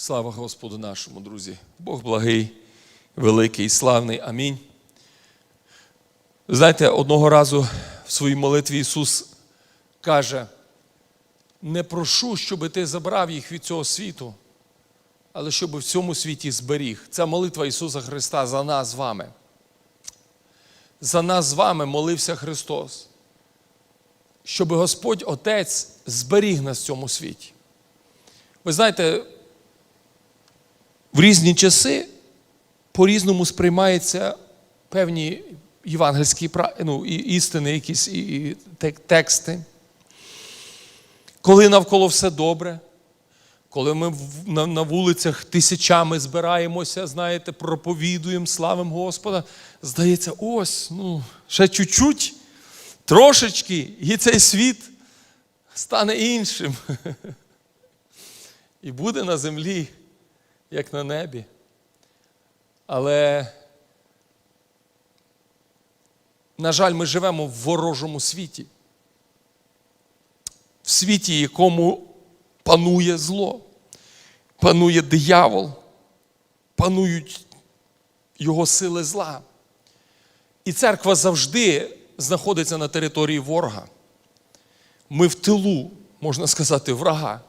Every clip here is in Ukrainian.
Слава Господу нашому, друзі. Бог благий, великий, славний. Амінь. Знаєте, одного разу в своїй молитві Ісус каже: не прошу, щоб ти забрав їх від цього світу, але щоб в цьому світі зберіг. Це молитва Ісуса Христа за нас з вами. За нас з вами молився Христос, щоб Господь Отець зберіг нас в цьому світі. Ви знаєте, в різні часи по-різному сприймаються певні євангельські ну, істини, якісь і- і тексти. Коли навколо все добре, коли ми на, на вулицях тисячами збираємося, знаєте, проповідуємо, славимо Господа, здається, ось, ну, ще чуть-чуть, трошечки, і цей світ стане іншим. І буде на землі, як на небі. Але, на жаль, ми живемо в ворожому світі, в світі, якому панує зло, панує диявол, панують його сили зла. І церква завжди знаходиться на території ворога. Ми в тилу, можна сказати, врага.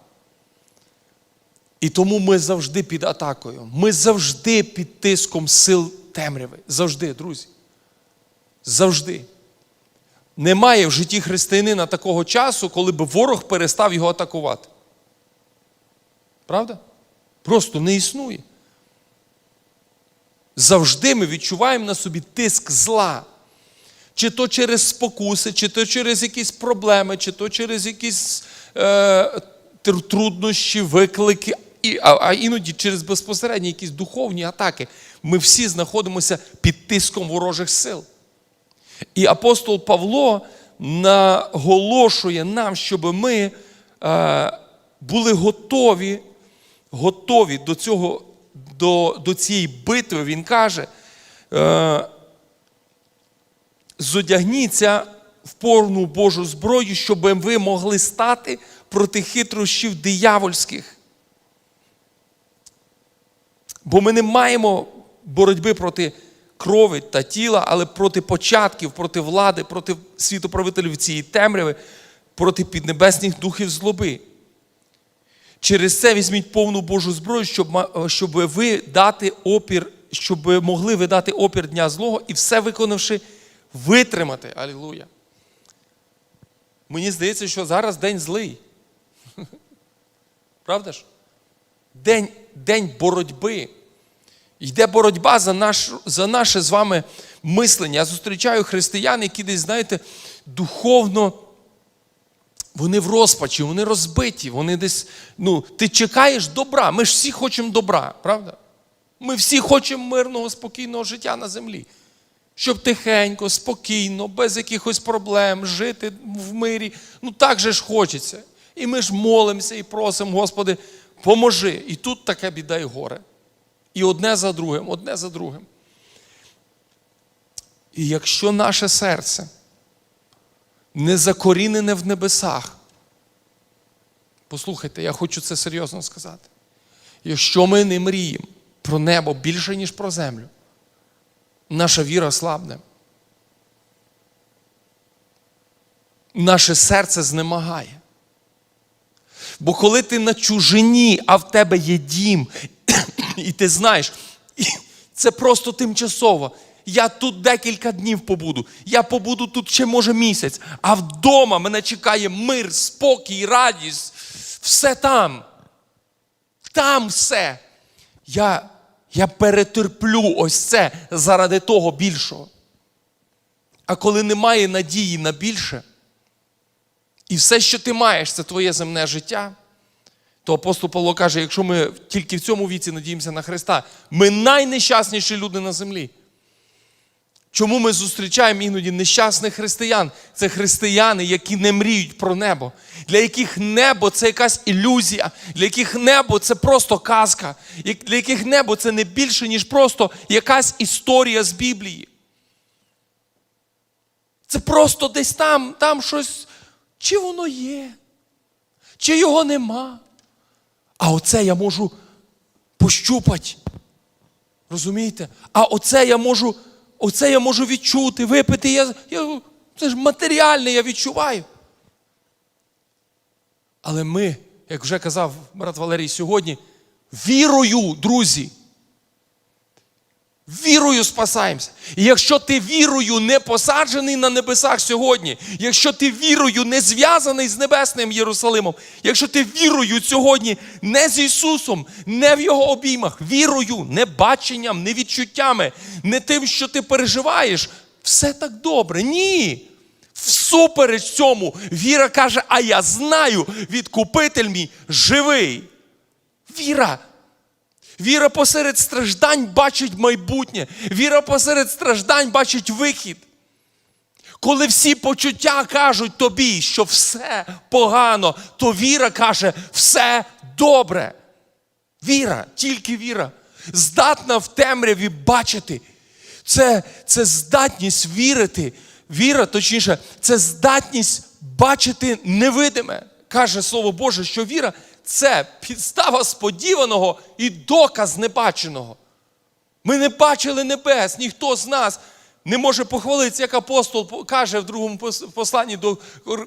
І тому ми завжди під атакою. Ми завжди під тиском сил темряви. Завжди, друзі. Завжди. Немає в житті християнина такого часу, коли б ворог перестав його атакувати. Правда? Просто не існує. Завжди ми відчуваємо на собі тиск зла. Чи то через спокуси, чи то через якісь проблеми, чи то через якісь е, труднощі, виклики, і, а, а іноді через безпосередні якісь духовні атаки. Ми всі знаходимося під тиском ворожих сил. І апостол Павло наголошує нам, щоб ми е, були готові, готові до, цього, до, до цієї битви. Він каже, е, зодягніться в повну Божу зброю, щоб ви могли стати проти хитрощів диявольських. Бо ми не маємо боротьби проти крові та тіла, але проти початків, проти влади, проти світоправителів цієї темряви, проти піднебесних духів злоби. Через це візьміть повну Божу зброю, щоб, щоб ви дати опір, щоб могли ви дати опір дня злого і все виконавши, витримати. Алілуя. Мені здається, що зараз день злий. Правда ж? День, день боротьби. Йде боротьба за, наш, за наше з вами мислення. Я зустрічаю християн, які десь, знаєте, духовно, вони в розпачі, вони розбиті, вони десь, ну, ти чекаєш добра. Ми ж всі хочемо добра, правда? Ми всі хочемо мирного, спокійного життя на землі. Щоб тихенько, спокійно, без якихось проблем жити в мирі. Ну так же ж хочеться. І ми ж молимося і просимо, Господи, поможи. І тут таке біда і горе. І одне за другим, одне за другим. І якщо наше серце не закорінене в небесах, послухайте, я хочу це серйозно сказати. Якщо ми не мріємо про небо більше, ніж про землю, наша віра слабне. Наше серце знемагає. Бо коли ти на чужині, а в тебе є дім, і ти знаєш, це просто тимчасово. Я тут декілька днів побуду. Я побуду тут ще, може, місяць, а вдома мене чекає мир, спокій, радість. Все там. Там все. Я, я перетерплю ось це заради того більшого. А коли немає надії на більше, і все, що ти маєш, це твоє земне життя, то апостол Павло каже, якщо ми тільки в цьому віці надіємося на Христа, ми найнещасніші люди на землі. Чому ми зустрічаємо іноді нещасних християн? Це християни, які не мріють про небо, для яких небо це якась ілюзія, для яких небо це просто казка, для яких небо це не більше, ніж просто якась історія з Біблії. Це просто десь там, там щось, чи воно є, чи його нема. А оце я можу пощупати. Розумієте? А оце я можу, оце я можу відчути, випити. Я, я, це ж матеріальне, я відчуваю. Але ми, як вже казав брат Валерій сьогодні, вірою, друзі, вірою спасаємося. І якщо ти вірою не посаджений на небесах сьогодні, якщо ти вірою не зв'язаний з небесним Єрусалимом, якщо ти вірою сьогодні не з Ісусом, не в Його обіймах, вірою, не баченням, не відчуттями, не тим, що ти переживаєш, все так добре. Ні. Всупереч цьому, віра каже, а я знаю, відкупитель мій живий. Віра. Віра посеред страждань бачить майбутнє. Віра посеред страждань бачить вихід. Коли всі почуття кажуть тобі, що все погано, то віра каже, все добре. Віра, тільки віра, здатна в темряві бачити. Це, це здатність вірити. Віра, точніше, це здатність бачити невидиме. Каже Слово Боже, що віра це підстава сподіваного і доказ небаченого. Ми не бачили небес, ніхто з нас не може похвалитися, як апостол каже в другому посланні до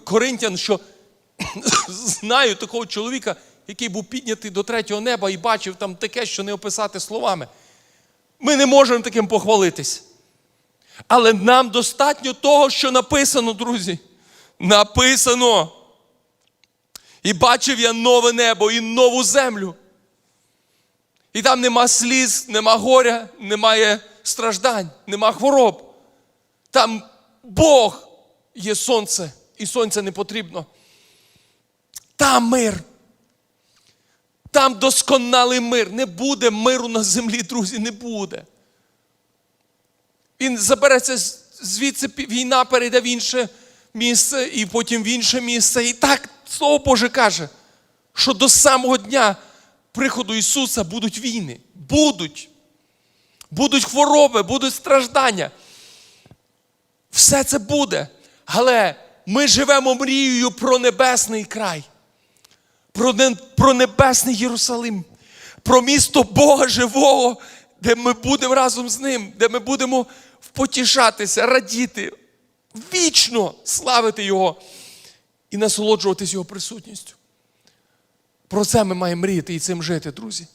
Коринтян, що знаю такого чоловіка, який був піднятий до третього неба і бачив там таке, що не описати словами. Ми не можемо таким похвалитись. Але нам достатньо того, що написано, друзі. Написано. І бачив я нове небо і нову землю. І там нема сліз, нема горя, немає страждань, нема хвороб. Там Бог є сонце, і сонце не потрібно. Там мир. Там досконалий мир. Не буде миру на землі, друзі, не буде. Він забереться звідси війна перейде в інше місце, і потім в інше місце. І так Слово Боже каже, що до самого дня приходу Ісуса будуть війни. Будуть. Будуть хвороби, будуть страждання. Все це буде. Але ми живемо мрією про небесний край, про, про небесний Єрусалим, про місто Бога живого, де ми будемо разом з Ним, де ми будемо потішатися, радіти, вічно славити Його і насолоджуватись Його присутністю. Про це ми маємо мріяти і цим жити, друзі.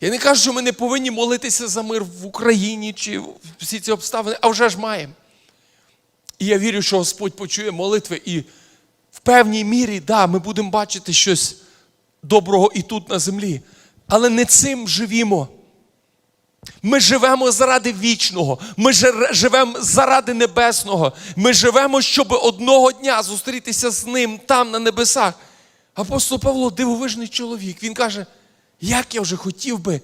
Я не кажу, що ми не повинні молитися за мир в Україні чи всі ці обставини, а вже ж маємо. І я вірю, що Господь почує молитви, і в певній мірі, да, ми будемо бачити щось доброго і тут на землі. Але не цим живімо. Ми живемо заради вічного, ми живемо заради небесного. Ми живемо, щоб одного дня зустрітися з ним там, на небесах. Апостол Павло дивовижний чоловік. Він каже, як я вже хотів би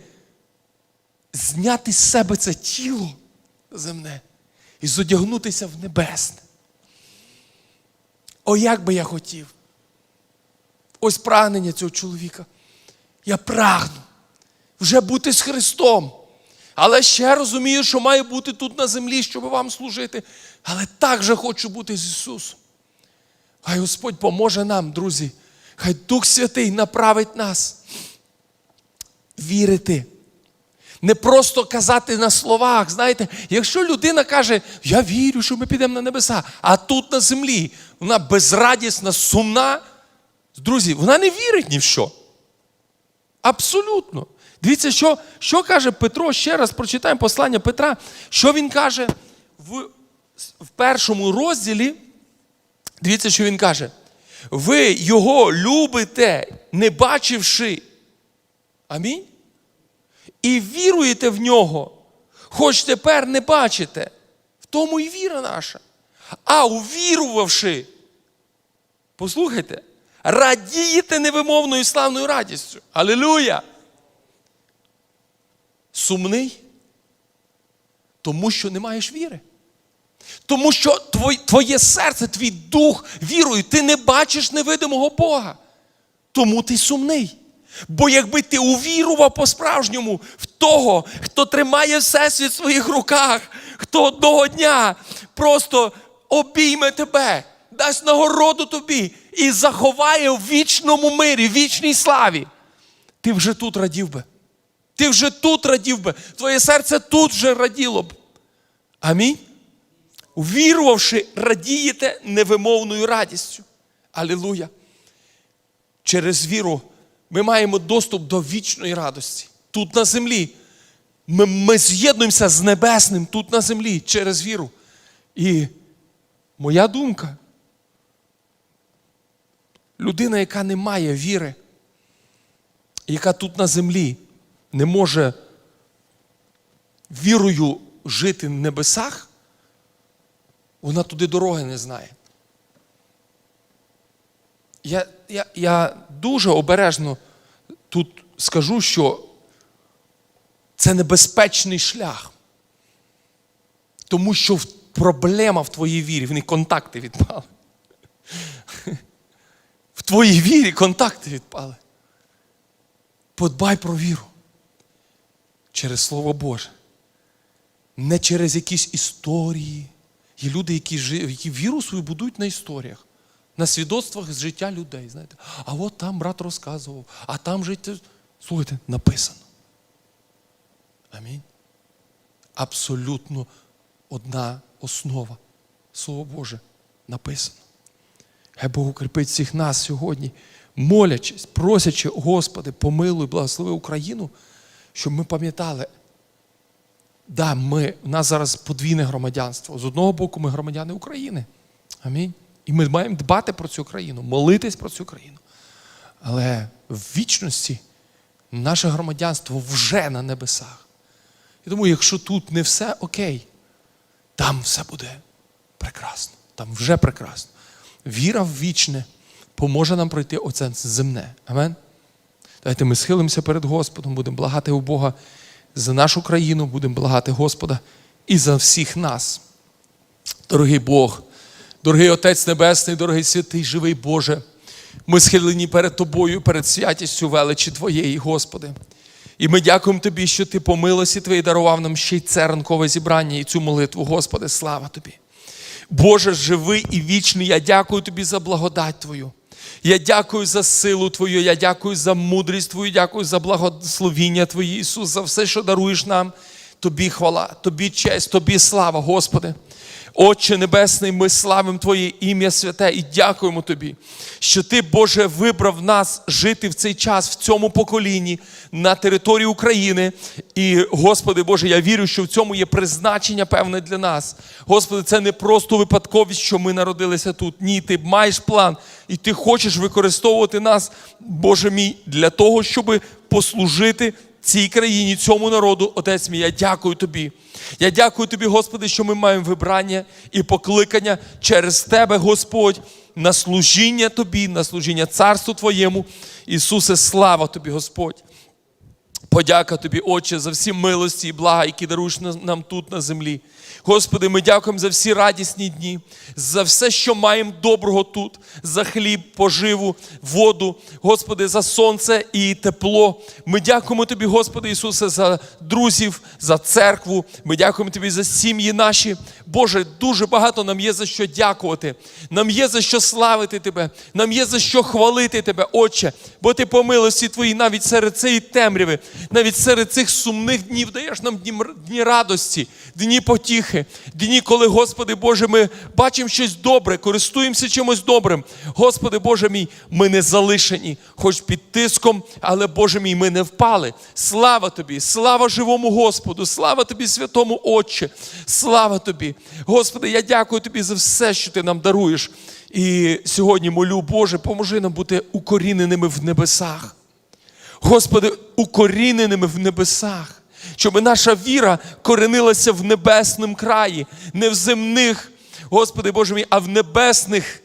зняти з себе це тіло земне і зодягнутися в небесне. О, як би я хотів. Ось прагнення цього чоловіка. Я прагну вже бути з Христом. Але ще розумію, що маю бути тут на землі, щоб вам служити. Але так же хочу бути з Ісусом. Хай Господь поможе нам, друзі. Хай Дух Святий направить нас. Вірити. Не просто казати на словах. Знаєте, якщо людина каже, я вірю, що ми підемо на небеса, а тут на землі вона безрадісна, сумна, друзі, вона не вірить ні в що. Абсолютно. Дивіться, що що каже Петро, ще раз прочитаємо послання Петра, що він каже в, в першому розділі. Дивіться, що він каже. Ви його любите, не бачивши. Амінь. І віруєте в нього, хоч тепер не бачите. В тому і віра наша. А увірувавши, послухайте, радієте невимовною славною радістю. Алілуя! Сумний, тому що не маєш віри. Тому що твоє серце, твій дух вірою, ти не бачиш невидимого Бога. Тому ти сумний. Бо якби ти увірував по-справжньому в того, хто тримає всесвіт в своїх руках, хто одного дня просто обійме тебе, дасть нагороду тобі і заховає в вічному мирі, вічній славі, ти вже тут радів би. Ти вже тут радів би, твоє серце тут вже раділо б. Амінь. Вірувавши, радієте невимовною радістю. Алілуя. Через віру ми маємо доступ до вічної радості. Тут на землі. Ми, ми з'єднуємося з небесним тут на землі через віру. І моя думка, людина, яка не має віри, яка тут на землі не може вірою жити в небесах, вона туди дороги не знає. Я, я, я дуже обережно тут скажу, що це небезпечний шлях. Тому що проблема в твоїй вірі, в них контакти відпали. В твоїй вірі контакти відпали. Подбай про віру через Слово Боже. Не через якісь історії. Є люди, які, жи- які віру свою будують на історіях, на свідоцтвах з життя людей. Знаєте, а от там брат розказував, а там життя. Слухайте, написано. Амінь. Абсолютно одна основа. Слово Боже написано. Хай Бог укріпить всіх нас сьогодні, молячись, просячи, Господи, помилуй, благослови Україну, щоб ми пам'ятали, да, ми, у нас зараз подвійне громадянство. З одного боку, ми громадяни України. Амінь. І ми маємо дбати про цю країну, молитись про цю країну. Але в вічності наше громадянство вже на небесах. І тому, якщо тут не все окей, там все буде прекрасно. Там вже прекрасно. Віра в вічне поможе нам пройти оце земне. Амен. Давайте ми схилимося перед Господом, будемо благати у Бога за нашу країну, будемо благати Господа і за всіх нас. Дорогий Бог, дорогий Отець Небесний, дорогий святий, живий Боже, ми схилені перед Тобою, перед святістю величі Твоєї, Господи. І ми дякуємо Тобі, що Ти по милості Твоїй дарував нам ще й це ранкове зібрання і цю молитву, Господи, слава Тобі. Боже, живий і вічний, я дякую Тобі за благодать Твою. Я дякую за силу Твою, я дякую за мудрість Твою, дякую за благословіння Твої, Ісус, за все, що даруєш нам. Тобі хвала, Тобі честь, Тобі слава, Господи. Отче Небесний, ми славимо Твоє ім'я святе і дякуємо Тобі, що Ти, Боже, вибрав нас жити в цей час, в цьому поколінні, на території України. І, Господи Боже, я вірю, що в цьому є призначення певне для нас. Господи, це не просто випадковість, що ми народилися тут. Ні, Ти маєш план, і Ти хочеш використовувати нас, Боже мій, для того, щоб послужити цій країні, цьому народу, Отець мій, я дякую тобі. Я дякую тобі, Господи, що ми маємо вибрання і покликання через Тебе, Господь, на служіння Тобі, на служіння Царству Твоєму. Ісусе, слава Тобі, Господь. Подяка Тобі, Отче, за всі милості і блага, які даруєш нам тут на землі. Господи, ми дякуємо за всі радісні дні, за все, що маємо доброго тут, за хліб, поживу, воду, Господи, за сонце і тепло. Ми дякуємо Тобі, Господи Ісусе, за друзів, за церкву. Ми дякуємо Тобі за сім'ї наші. Боже, дуже багато нам є за що дякувати. Нам є за що славити Тебе, нам є за що хвалити Тебе, Отче, бо Ти по милості Твоїй навіть серед цієї темряви, навіть серед цих сумних днів даєш нам дні, м- дні радості, дні дні, коли, Господи Боже, ми бачимо щось добре, користуємося чимось добрим. Господи Боже мій, ми не залишені, хоч під тиском, але Боже мій, ми не впали. Слава Тобі, слава живому Господу, слава Тобі, святому Отче, слава Тобі. Господи, я дякую Тобі за все, що Ти нам даруєш. І сьогодні молю, Боже, поможи нам бути укоріненими в небесах. Господи, укоріненими в небесах, щоб наша віра коренилася в небесному краї, не в земних, Господи Боже мій, а в небесних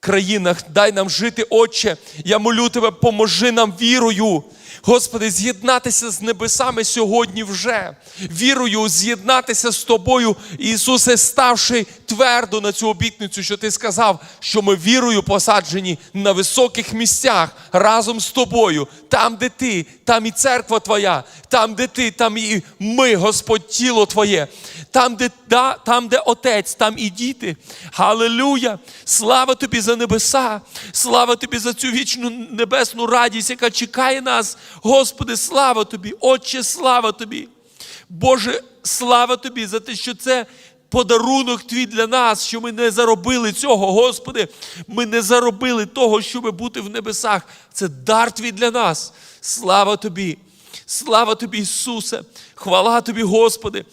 країнах. Дай нам жити, Отче. Я молю Тебе, поможи нам вірою. Господи, з'єднатися з небесами сьогодні вже. Вірою з'єднатися з Тобою, Ісусе, ставши твердо на цю обітницю, що Ти сказав, що ми вірою посаджені на високих місцях разом з Тобою. Там, де Ти, там і церква Твоя, там, де Ти, там і ми, Господь, тіло Твоє, там, де, да, там, де Отець, там і діти. Галилуя! Слава Тобі за небеса, слава Тобі за цю вічну небесну радість, яка чекає нас. Господи, слава Тобі, Отче, слава Тобі. Боже, слава Тобі за те, що це подарунок Твій для нас, що ми не заробили цього, Господи. Ми не заробили того, щоб бути в небесах. Це дар Твій для нас. Слава Тобі. Слава Тобі, Ісусе. Хвала Тобі, Господи.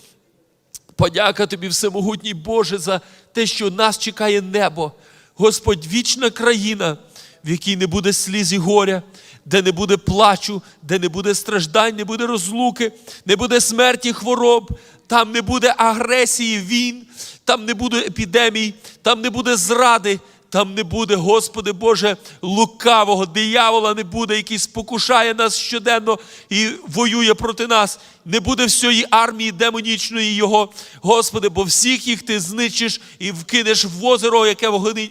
Подяка Тобі, Всемогутній Боже, за те, що нас чекає небо. Господь, вічна країна, в якій не буде сліз і горя, де не буде плачу, де не буде страждань, не буде розлуки, не буде смерті, хвороб, там не буде агресії, війн, там не буде епідемій, там не буде зради, там не буде, Господи Боже, лукавого, диявола не буде, який спокушає нас щоденно і воює проти нас. Не буде всієї армії демонічної Його, Господи, бо всіх їх ти знищиш і вкинеш в озеро, яке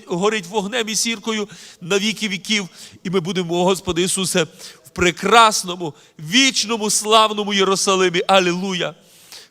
горить вогнем і сіркою на віки віків. І ми будемо, Господи Ісусе, в прекрасному, вічному, славному Єрусалимі. Алілуя!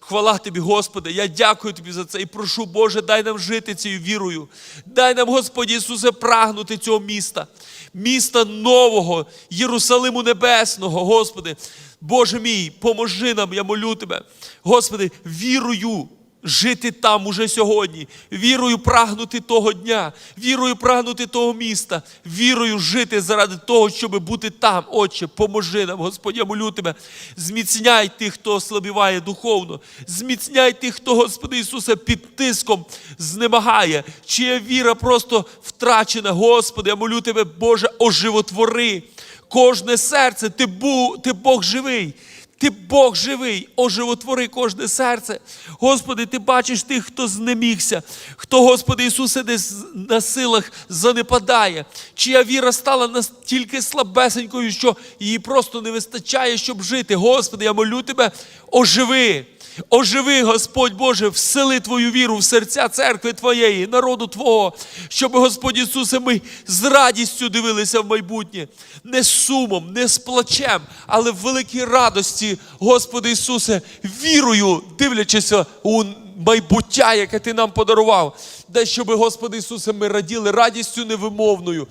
Хвала тобі, Господи, я дякую тобі за це і прошу, Боже, дай нам жити цією вірою. Дай нам, Господі Ісусе, прагнути цього міста, міста нового, Єрусалиму Небесного, Господи. Боже мій, поможи нам, я молю Тебе. Господи, вірою жити там уже сьогодні, вірою прагнути того дня, вірою прагнути того міста, вірою жити заради того, щоб бути там. Отче, поможи нам, Господь, я молю тебе. Зміцняй тих, хто ослабіває духовно, зміцняй тих, хто, Господи Ісусе, під тиском знемагає, чия віра просто втрачена. Господи, я молю тебе, Боже, оживотвори кожне серце, ти, бу, ти Бог живий. Ти Бог живий, оживотвори кожне серце. Господи, ти бачиш тих, хто знемігся, хто, Господи Ісусе, десь на силах занепадає, чия віра стала настільки слабесенькою, що її просто не вистачає, щоб жити. Господи, я молю тебе, оживи. Оживи, Господь Боже, всели Твою віру в серця церкви Твоєї, народу Твого, щоб, Господь Ісусе, ми з радістю дивилися в майбутнє, не з сумом, не з плачем, але в великій радості, Господи Ісусе, вірою, дивлячися у майбуття, яке Ти нам подарував. Дай, щоб, Господи Ісусе, ми раділи радістю невимовною,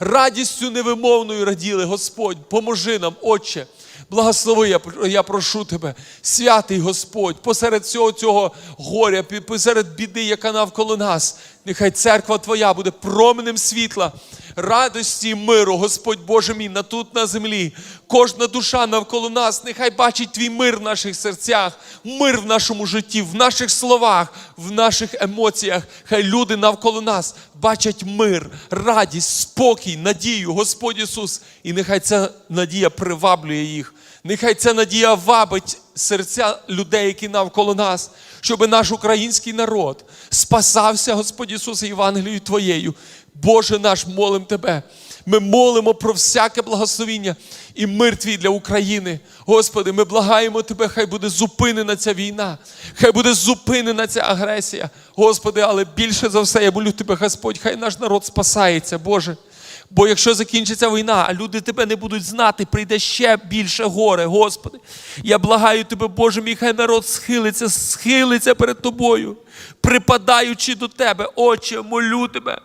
радістю невимовною раділи, Господь, поможи нам, Отче. Благослови, я, прошу тебе, святий Господь, посеред всього цього горя, посеред біди, яка навколо нас. Нехай церква Твоя буде променем світла, радості і миру, Господь Боже мій, на тут на землі. Кожна душа навколо нас, нехай бачить твій мир в наших серцях, мир в нашому житті, в наших словах, в наших емоціях. Хай люди навколо нас бачать мир, радість, спокій, надію, Господь Ісус. І нехай ця надія приваблює їх. Нехай ця надія вабить серця людей, які навколо нас, щоб наш український народ спасався, Господь Ісусе, Євангелією Твоєю. Боже наш, молим Тебе. Ми молимо про всяке благословіння і мир твій для України. Господи, ми благаємо Тебе, хай буде зупинена ця війна, хай буде зупинена ця агресія. Господи, але більше за все я молю Тебе, Господь, хай наш народ спасається, Боже. Бо якщо закінчиться війна, а люди тебе не будуть знати, прийде ще більше горе, Господи. Я благаю тебе, Боже мій, хай народ схилиться, схилиться перед тобою, припадаючи до тебе, Отче, молю тебе.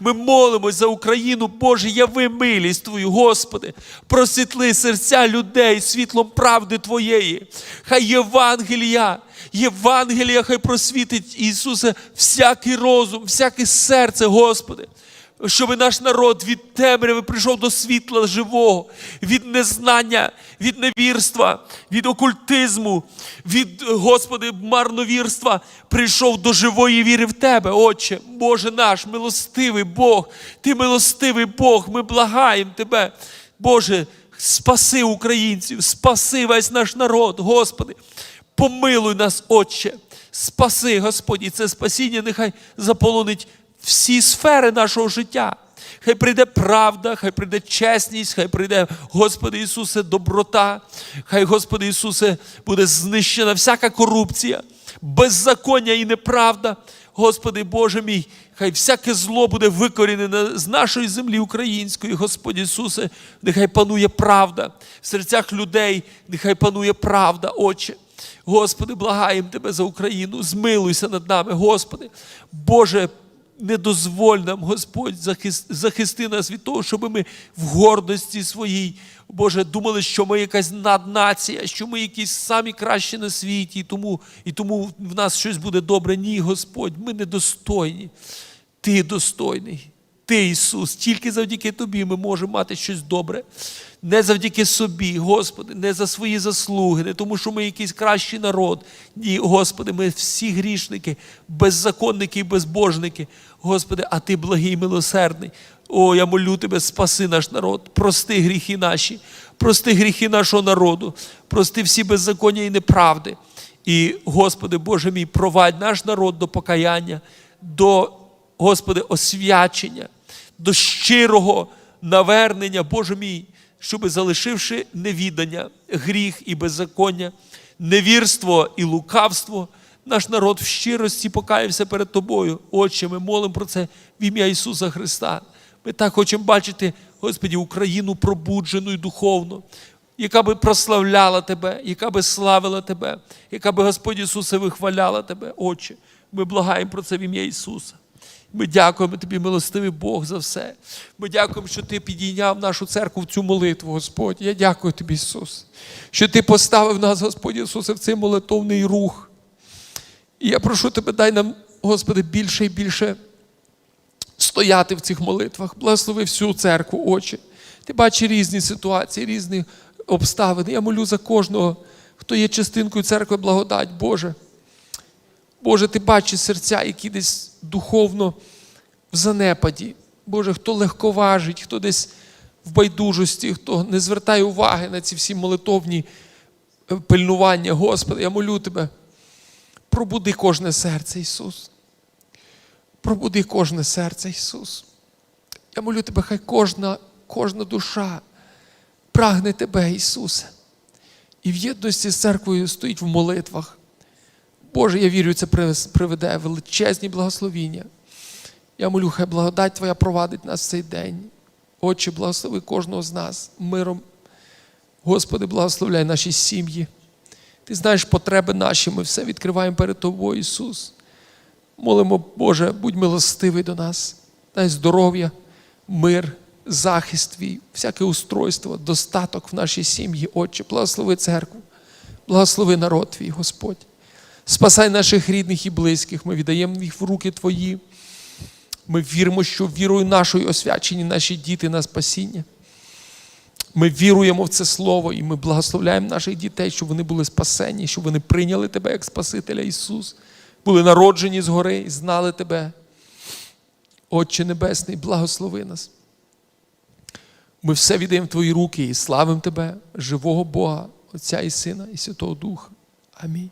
Ми молимось за Україну, Боже, яви милість Твою, Господи, просвітли серця людей світлом правди Твоєї. Хай Євангелія, Євангелія, хай просвітить Ісусе всякий розум, всяке серце, Господи щоб наш народ від темряви прийшов до світла живого, від незнання, від невірства, від окультизму, від, Господи, марновірства, прийшов до живої віри в Тебе, Отче, Боже наш, милостивий Бог, Ти милостивий Бог, ми благаємо Тебе, Боже, спаси українців, спаси весь наш народ, Господи, помилуй нас, Отче, спаси, Господь, це спасіння нехай заполонить всі сфери нашого життя. Хай прийде правда, хай прийде чесність, хай прийде, Господи Ісусе, доброта, хай, Господи Ісусе, буде знищена всяка корупція, беззаконня і неправда. Господи Боже мій, хай всяке зло буде викорінене з нашої землі української, Господь Ісусе, нехай панує правда в серцях людей, нехай панує правда, Отче. Господи, благаємо Тебе за Україну, змилуйся над нами, Господи. Боже, не дозволь нам, Господь, захисти, захисти нас від того, щоб ми в гордості своїй, Боже, думали, що ми якась наднація, що ми якісь самі кращі на світі, і тому, і тому в нас щось буде добре. Ні, Господь, ми недостойні. Ти достойний. Ти, Ісус, тільки завдяки Тобі ми можемо мати щось добре. Не завдяки собі, Господи, не за свої заслуги, не тому, що ми якийсь кращий народ. Ні, Господи, ми всі грішники, беззаконники і безбожники. Господи, а Ти благий і милосердний. О, я молю Тебе, спаси наш народ, прости гріхи наші, прости гріхи нашого народу, прости всі беззаконня і неправди. І, Господи, Боже мій, провадь наш народ до покаяння, до, Господи, освячення, до щирого навернення, Боже мій, щоби залишивши невідання, гріх і беззаконня, невірство і лукавство, наш народ в щирості покаявся перед Тобою. Отче, ми молимо про це в ім'я Ісуса Христа. Ми так хочемо бачити, Господі, Україну пробуджену і духовно, яка би прославляла Тебе, яка би славила Тебе, яка би Господь Ісусе вихваляла Тебе, Отче. Ми благаємо про це в ім'я Ісуса. Ми дякуємо Тобі, милостивий Бог, за все. Ми дякуємо, що Ти підійняв нашу церкву в цю молитву, Господь. Я дякую Тобі, Ісус, що Ти поставив нас, Господь Ісусе, в цей молитовний рух. І я прошу Тебе, дай нам, Господи, більше і більше стояти в цих молитвах. Благослови всю церкву, Отче. Ти бачиш різні ситуації, різні обставини. Я молю за кожного, хто є частинкою церкви, благодать, Боже. Боже, ти бачиш серця, які десь духовно в занепаді. Боже, хто легковажить, хто десь в байдужості, хто не звертає уваги на ці всі молитовні е, пильнування. Господи, я молю Тебе, пробуди кожне серце, Ісус. Пробуди кожне серце, Ісус. Я молю Тебе, хай кожна, кожна душа прагне Тебе, Ісусе. І в єдності з церквою стоїть в молитвах. Боже, я вірю, це приведе величезні благословіння. Я молю, хай благодать Твоя провадить нас в цей день. Отче, благослови кожного з нас миром. Господи, благословляй наші сім'ї. Ти знаєш потреби наші, ми все відкриваємо перед Тобою, Ісус. Молимо, Боже, будь милостивий до нас. Дай здоров'я, мир, захист твій, всяке устройство, достаток в нашій сім'ї, Отче. Благослови церкву, благослови народ твій, Господь. Спасай наших рідних і близьких. Ми віддаємо їх в руки Твої. Ми віримо, що вірою нашою освячені наші діти на спасіння. Ми віруємо в це слово і ми благословляємо наших дітей, щоб вони були спасені, щоб вони прийняли Тебе як Спасителя Ісус, були народжені згори і знали Тебе. Отче Небесний, благослови нас. Ми все віддаємо в Твої руки і славимо Тебе, живого Бога, Отця і Сина і Святого Духа. Амінь.